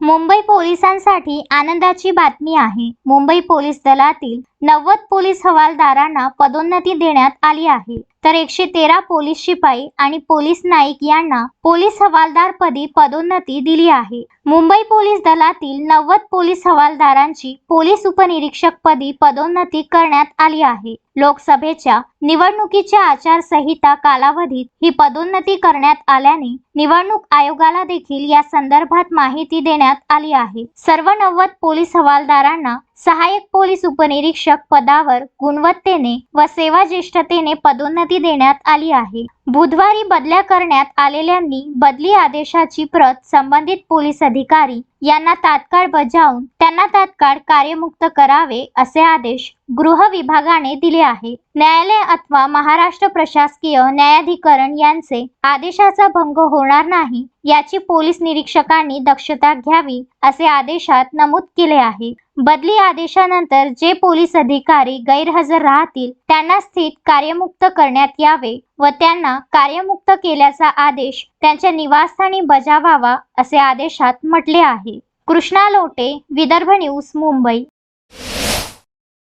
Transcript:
मुंबई पोलिसांसाठी आनंदाची बातमी आहे. मुंबई पोलीस दलातील नव्वद पोलीस हवालदारांना पदोन्नती देण्यात आली आहे. तर एकशे तेरा पोलीस शिपाई आणि पोलीस नाईक यांना पोलीस हवालदार पदी पदोन्नती दिली आहे. मुंबई पोलीस दलातील नव्वद पोलीस हवालदारांची पोलीस उपनिरीक्षक पदी पदोन्नती करण्यात आली आहे. लोकसभेच्या निवडणुकीच्या आचारसंहिता कालावधीत ही पदोन्नती करण्यात आल्याने निवडणूक आयोगाला देखील या संदर्भात माहिती देण्यात आली आहे. सर्व नव्वद पोलीस हवालदारांना सहाय्यक पोलीस उपनिरीक्षक पदावर गुणवत्तेने व सेवा ज्येष्ठतेने पदोन्नती देण्यात आली आहे. बुधवारी बदल्या करण्यात आलेल्यांनी बदली आदेशाची प्रत संबंधित पोलीस अधिकारी यांना तात्काळ बजावून त्यांना तात्काळ कार्यमुक्त करावे असे आदेश गृह विभागाने दिले आहे. न्यायालय अथवा महाराष्ट्र प्रशासकीय न्यायाधिकरण यांचे आदेशाचा भंग होणार नाही याची पोलीस निरीक्षकांनी दक्षता घ्यावी असे आदेशात नमूद केले आहे. बदली आदेशानंतर जे पोलीस अधिकारी गैरहजर राहतील त्यांना स्थित कार्यमुक्त करण्यात यावे व त्यांना कार्यमुक्त केल्याचा आदेश त्यांच्या निवासस्थानी बजावावा असे आदेशात म्हटले आहे. कृष्णा लोटे विदर्भ न्यूज मुंबई.